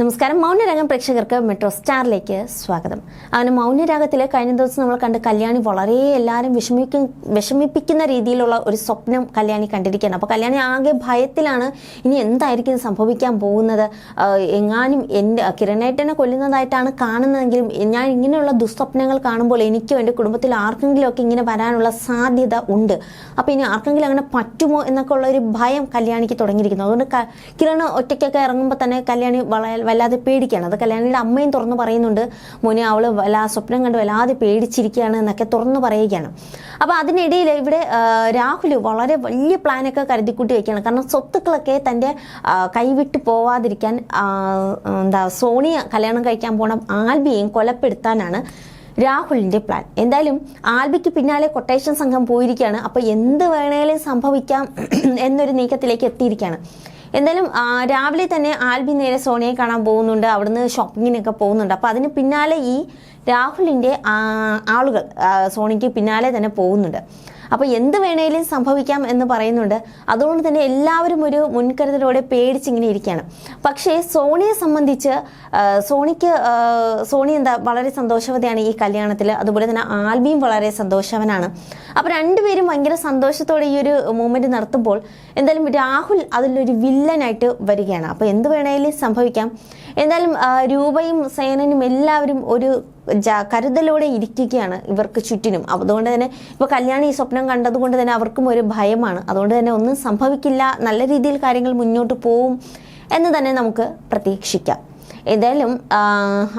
നമസ്കാരം. മൗനരാഗം പ്രേക്ഷകർക്ക് മെട്രോ സ്റ്റാറിലേക്ക് സ്വാഗതം. അങ്ങനെ മൗനരാഗത്തിൽ കഴിഞ്ഞ ദിവസം നമ്മൾ കണ്ട് കല്യാണി വളരെ എല്ലാവരും വിഷമിക്കും വിഷമിപ്പിക്കുന്ന രീതിയിലുള്ള ഒരു സ്വപ്നം കല്യാണി കണ്ടിരിക്കുകയാണ്. അപ്പോൾ കല്യാണി ആകെ ഭയത്തിലാണ്. ഇനി എന്തായിരിക്കും സംഭവിക്കാൻ പോകുന്നത്? എങ്ങാനും എന്റെ കിരണേട്ടനെ കൊല്ലുന്നതായിട്ടാണ് കാണുന്നതെങ്കിലും ഞാൻ ഇങ്ങനെയുള്ള ദുസ്വപ്നങ്ങൾ കാണുമ്പോൾ എനിക്കും എന്റെ കുടുംബത്തിൽ ആർക്കെങ്കിലും ഒക്കെ ഇങ്ങനെ വരാനുള്ള സാധ്യത ഉണ്ട്. അപ്പോൾ ഇനി ആർക്കെങ്കിലും അങ്ങനെ പറ്റുമോ എന്നൊക്കെ ഉള്ള ഒരു ഭയം കല്യാണിക്ക് തുടങ്ങിയിരിക്കുന്നു. അതുകൊണ്ട് കിരണ് ഒറ്റയ്ക്കൊക്കെ ഇറങ്ങുമ്പോൾ തന്നെ കല്യാണി വള വല്ലാതെ പേടിക്കുകയാണ്. അത് കല്യാണിയുടെ അമ്മയും തുറന്നു പറയുന്നുണ്ട് മോനെ അവൾ വല്ലാ സ്വപ്നം കണ്ട് വല്ലാതെ പേടിച്ചിരിക്കുകയാണ് എന്നൊക്കെ തുറന്നു പറയുകയാണ്. അപ്പോൾ അതിനിടയിൽ ഇവിടെ രാഹുൽ വളരെ വലിയ പ്ലാനൊക്കെ കരുതിക്കൂട്ടി വയ്ക്കുകയാണ്. കാരണം സ്വത്തുക്കളൊക്കെ തന്റെ കൈവിട്ട് പോവാതിരിക്കാൻ എന്താ സോണിയ കല്യാണം കഴിക്കാൻ പോണ ആൽബിയെയും കൊലപ്പെടുത്താനാണ് രാഹുലിന്റെ പ്ലാൻ. എന്തായാലും ആൽബിക്ക് പിന്നാലെ കൊട്ടേഷൻ സംഘം പോയിരിക്കുകയാണ്. അപ്പോൾ എന്ത് വേണേലും സംഭവിക്കാം എന്നൊരു നീക്കത്തിലേക്ക് എത്തിയിരിക്കുകയാണ്. എന്തായാലും രാവിലെ തന്നെ ആൽബി നേരെ സോണിയെ കാണാൻ പോകുന്നുണ്ട്. അവിടുന്ന് ഷോപ്പിങ്ങിനൊക്കെ പോകുന്നുണ്ട്. അപ്പോൾ അതിന് പിന്നാലെ ഈ രാഹുലിന്റെ ആളുകൾ സോണിക്ക് പിന്നാലെ തന്നെ പോകുന്നുണ്ട്. അപ്പോൾ എന്ത് വേണേലും സംഭവിക്കാം എന്ന് പറയുന്നുണ്ട്. അതുകൊണ്ട് തന്നെ എല്ലാവരും ഒരു മുൻകരുതലോടെ പേടിച്ചിങ്ങനെ ഇരിക്കുകയാണ്. പക്ഷേ സോണിയെ സംബന്ധിച്ച് സോണിക്ക് സോണി എന്താ വളരെ സന്തോഷവതിയാണ് ഈ കല്യാണത്തിൽ അതുപോലെ തന്നെ ആൽബിയും വളരെ സന്തോഷവനാണ്. അപ്പോൾ രണ്ടുപേരും ഭയങ്കര സന്തോഷത്തോടെ ഈ ഒരു മൂമെന്റ് നടത്തുമ്പോൾ എന്തായാലും രാഹുൽ അതിലൊരു വില്ലനായിട്ട് വരികയാണ്. അപ്പോൾ എന്ത് വേണേലും സംഭവിക്കാം. എന്തായാലും ആ, രൂപയും സേനനും എല്ലാവരും ഒരു കരുതലോടെ ഇരിക്കുകയാണ് ഇവർക്ക് ചുറ്റിനും. അതുകൊണ്ട് തന്നെ ഇപ്പോൾ കല്യാണി ഈ സ്വപ്നം കണ്ടതുകൊണ്ട് തന്നെ അവർക്കും ഒരു ഭയമാണ്. അതുകൊണ്ട് തന്നെ ഒന്നും സംഭവിക്കില്ല നല്ല രീതിയിൽ കാര്യങ്ങൾ മുന്നോട്ട് പോവും എന്ന് തന്നെ നമുക്ക് പ്രതീക്ഷിക്കാം. ഏതായാലും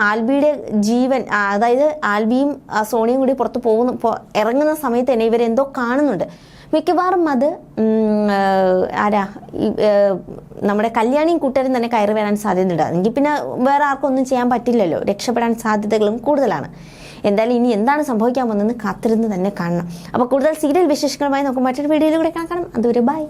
ആൽബിയുടെ ജീവൻ അതായത് ആൽബിയും സോണിയും കൂടി പുറത്ത് പോകുന്ന ഇറങ്ങുന്ന സമയത്ത് തന്നെ ഇവരെന്തോ കാണുന്നുണ്ട്. മിക്കവാറും അത് ആരാ നമ്മുടെ കല്യാണിയും കൂട്ടരും തന്നെ കയറി വരാൻ സാധ്യതയുണ്ട്. എങ്കിൽ പിന്നെ വേറെ ആർക്കും ഒന്നും ചെയ്യാൻ പറ്റില്ലല്ലോ. രക്ഷപ്പെടാൻ സാധ്യതകളും കൂടുതലാണ്. എന്തായാലും ഇനി എന്താണ് സംഭവിക്കാൻ പോകുന്നതെന്ന് കാത്തിരുന്ന് തന്നെ കാണണം. അപ്പോൾ കൂടുതൽ സീരിയൽ വിശേഷങ്ങളുമായി നമുക്ക് മറ്റൊരു വീഡിയോയിലൂടെ കാണാം. അതുവരെ ബൈ.